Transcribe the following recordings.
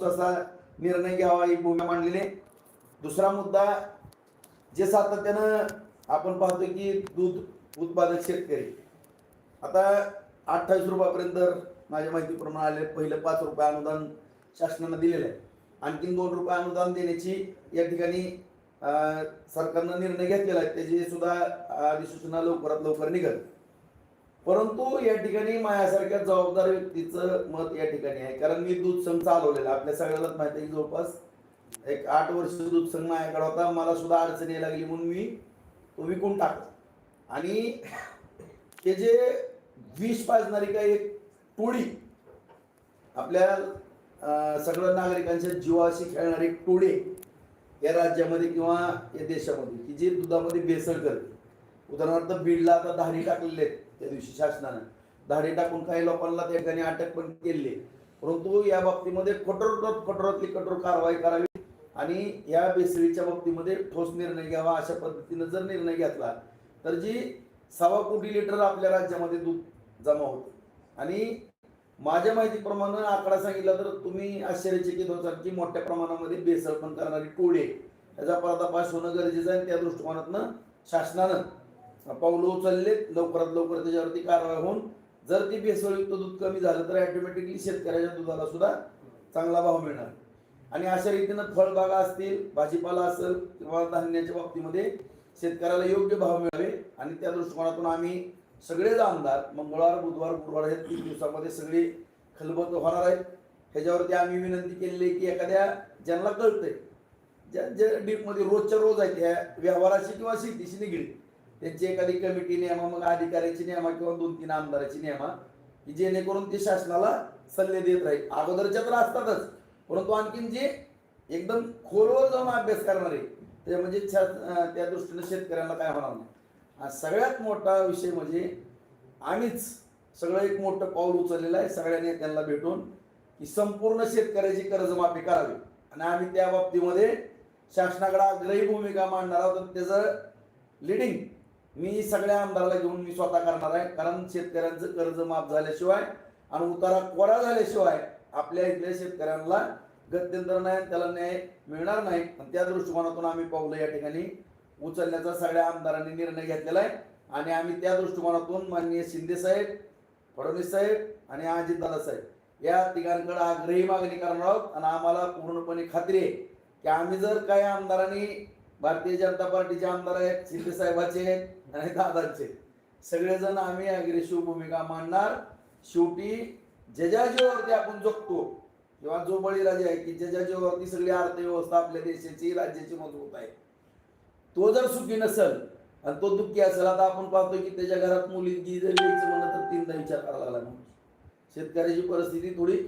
असा निर्णय घ्यावा ही भूमिका मांडलेली आहे. दुसरा मुद्दा जे सातत्यानं आपण पाहतो की दूध उत्पादक शेतकरी. आता अठ्ठावीस रुपयापर्यंत माझ्या माहितीप्रमाणे आले पहिलं पाच रुपये अनुदान शासनानं दिलेलं आहे. आणखीन दोन रुपये अनुदान देण्याची या ठिकाणी सरकारनं निर्णय घेतलेला आहे. त्याची सुद्धा अधिसूचना लवकरात लवकर निघत परंतु या ठिकाणी माझ्यासारख्या जबाबदार व्यक्तीचं मत या ठिकाणी आहे. कारण मी दूध संघ चालवलेला आपल्या सगळ्यालाच माहिती आहे की जवळपास एक आठ वर्ष दूध संघ माझ्याकडे होता. मला सुद्धा अडचण यायला लागली म्हणून मी तो विकून टाकला. आणि ते जे विष पाजणारी काही एक टोळी आपल्या सगळ्या नागरिकांच्या जीवाशी खेळणारी टोळे या राज्यामध्ये किंवा या देशामध्ये की जे दुधामध्ये भेसळ करते. उदाहरणार्थ बीडला आता धारी टाकलेले आहेत. त्या दिवशी शासनानं. धाडी टाकून काही लोकांना त्या ठिकाणी अटक पण केली. परंतु या बाबतीमध्ये कठोर कठोरातली कठोर कारवाई करावी आणि या बेसळीच्या बाबतीमध्ये ठोस निर्णय घ्यावा अशा पद्धतीनं जर निर्णय घेतला तर जी सव्वा कोटी लिटर आपल्या राज्यामध्ये दूध जमा होतं. आणि माझ्या माहितीप्रमाणे आकडा सांगितला तर तुम्ही आश्चर्यचकित होतात की मोठ्या प्रमाणामध्ये बेसळ पण करणारी टोळी याचा त्याचा पर्दाफाश होणं गरजेचं आहे त्या दृष्टिकोनातनं शासनानं पावलं उचलले लवकरात लवकर त्याच्यावरती कारवाई होऊन जर ती भेसळयुक्त दूध कमी झालं तर ऑटोमॅटिकली शेतकऱ्याच्या दुधाला सुद्धा चांगला भाव मिळणार. आणि अशा रीतीनं फळबागा असतील भाजीपाला असेल किंवा धान्याच्या बाबतीमध्ये शेतकऱ्याला योग्य भाव मिळावे आणि त्या दृष्टिकोनातून आम्ही सगळेच आमदार मंगळवार बुधवार गुरुवार हे तीन दिवसामध्ये सगळे खलबत होणार आहेत. ह्याच्यावरती आम्ही विनंती केलेली आहे की एखाद्या ज्यांना कळतंय ज्या ज्या डीपमध्ये रोजच्या रोज आहेत त्या व्यवहाराशी किंवा शेतीशी निगडीत त्यांची एखादी कमिटी नेमा मग अधिकाऱ्याची नेमा किंवा दोन तीन आमदाराची नेमा की जेणेकरून ते शासनाला सल्ले देत राहील. अगोदरच्या तर असतातच परंतु आणखीन जे एकदम खोलवर जाऊन अभ्यास करणारे ते म्हणजे त्या दृष्टीने शेतकऱ्यांना काय होणार नाही. हा सगळ्यात मोठा विषय म्हणजे आम्हीच सगळं एक मोठं पाऊल उचललेलं आहे सगळ्या नेत्यांना भेटून की संपूर्ण शेतकऱ्याची कर्जमाफी करावी. आणि आम्ही त्या बाबतीमध्ये शासनाकडे आग्रही भूमिका मांडणार आहोत त्याचं लिडिंग मी सगळ्या आमदाराला घेऊन मी स्वतः करणार आहे. कारण शेतकऱ्यांचं कर्ज माफ झाल्याशिवाय आणि उतारा कोरा झाल्याशिवाय आपल्या इथल्या शेतकऱ्यांना गत्यंतर नाही त्याला न्याय मिळणार नाही. आणि त्या दृष्टिकोनातून आम्ही पावलं या ठिकाणी उचलण्याचा सगळ्या आमदारांनी निर्णय घेतलेला आहे. आणि आम्ही त्या दृष्टिकोनातून माननीय शिंदे साहेब फडणवीस साहेब आणि अजितदादा साहेब या तिघांकडे आग्रही मागणी करणार आहोत. आणि आम्हाला पूर्णपणे खात्री आहे की आम्ही जर काही आमदारांनी भारतीय जनता पार्टीचे आमदार आहेत शिंदे साहेबाचे आहेत आणि दादाचे. सगळेजण आम्ही अग्रेसिव्ह भूमिका मांडणार. शेवटी जजाजीवरती आपण जगतो किंवा जो बळीराजा आहे की जजाजीवरती सगळी अर्थव्यवस्था आपल्या देशाची राज्याची मजबूत आहे. तो जर सुखी नसेल आणि तो दुःखी असेल आता आपण पाहतो की त्याच्या घरात मुलगी जर यायचं म्हणलं तर तीनदा विचार करायला लागला. म्हणून शेतकऱ्याची परिस्थिती थोडी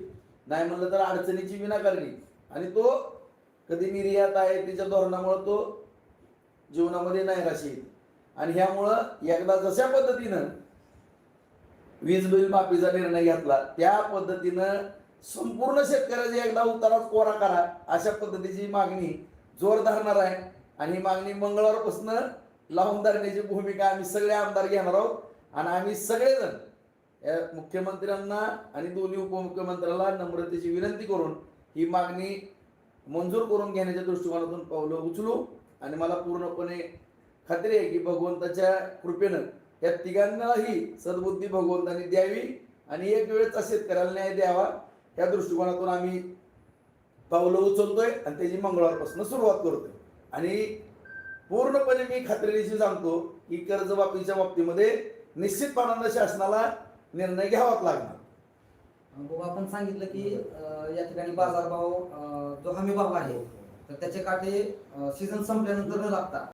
नाही म्हणलं तर अडचणीची विनाकारणी. आणि तो कधी निर्यात आहे त्याच्या धोरणामुळे तो जीवनामध्ये नाही राशी आणि ह्यामुळं एकदा जशा पद्धतीनं वीज बिल माफीचा निर्णय घेतला त्या पद्धतीनं संपूर्ण शेतकऱ्याची एकदा उतारा कोरा करा अशा पद्धतीची मागणी जोर धरणार आहे. आणि ही मागणी मंगळवारपासून लावून धरण्याची भूमिका आम्ही सगळे आमदार घेणार आहोत. आणि आम्ही सगळेजण या मुख्यमंत्र्यांना आणि दोन्ही उपमुख्यमंत्र्यांना नम्रतेची विनंती करून ही मागणी मंजूर करून घेण्याच्या दृष्टिकोनातून पावलं उचलू. आणि मला पूर्णपणे खात्री आहे की भगवंताच्या कृपेनं या तिघांनाही सद्बुद्धी भगवंतांनी द्यावी आणि एक वेळेचा शेतकऱ्याला न्याय द्यावा या दृष्टिकोनातून आम्ही पावलं उचलतोय आणि त्याची मंगळवारपासून सुरुवात करतोय. आणि पूर्णपणे मी खात्रीशी सांगतो की कर्जबाबीच्या बाबतीमध्ये निश्चितपणानं शासनाला निर्णय घ्यावाच लागणार. बाबा आपण सांगितलं की या ठिकाणी बाजारभाव जो हमी भाव आहे तर त्याचे काटे सीझन संपल्यानंतर न लागता